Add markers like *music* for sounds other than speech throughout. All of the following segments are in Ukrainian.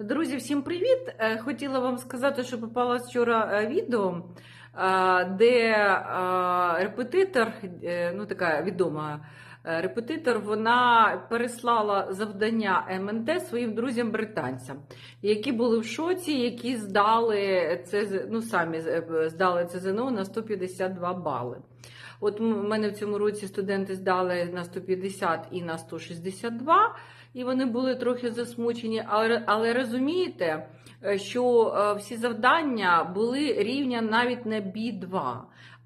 Друзі, всім привіт! Е, Хотіла вам сказати, що попалось вчора е, відео, е, де репетитор, ну така відома репетитор, вона переслала завдання МНТ своїм друзям-британцям, які були в шоці, які здали це, ну самі здали це ЗНО на 152 бали. От в мене в цьому році студенти здали на 150 і на 162, і вони були трохи засмучені. Але, але розумієте, е, що е, всі завдання були рівня навіть на B2,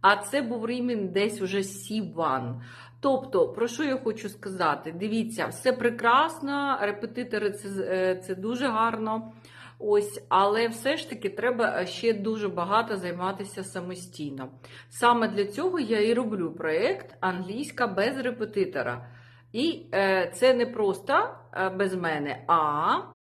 а це був рівень десь уже C1. Тобто, про що я хочу сказати? Дивіться, все прекрасно, репетитори це, е, це дуже гарно. Ось, але все ж таки треба ще дуже багато займатися самостійно. Саме для цього я і роблю проєкт англійська без репетитора. І е, це не просто е, без мене, а.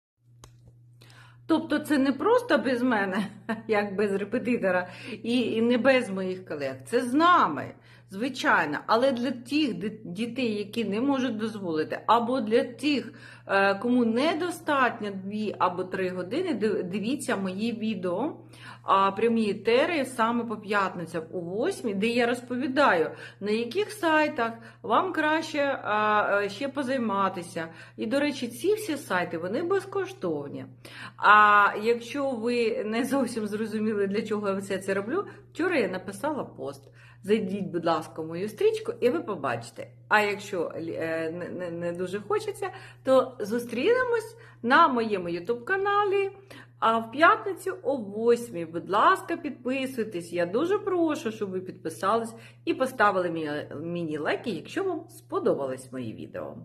Тобто це не просто без мене, *laughs* як без репетитора, і, не без моїх колег. Це з нами, звичайно. Але для тих дітей, які не можуть дозволити, або для тих, е, кому недостатньо 2 або 3 години, дивіться мої відео, прямі етери саме по п'ятницям у 8, де я розповідаю, на яких сайтах вам краще а, ще позайматися. І, до речі, ці всі сайти вони безкоштовні. А якщо ви не зовсім зрозуміли, для чого я все це роблю, вчора я написала пост. Зайдіть, будь ласка, в мою стрічку, і ви побачите. А якщо е, не, дуже хочеться, то зустрінемось на моєму ютуб каналі. А в п'ятницю о 8. Будь ласка, підписуйтесь. Я дуже прошу, щоб ви підписались і поставили мені лайки, якщо вам сподобались мої відео.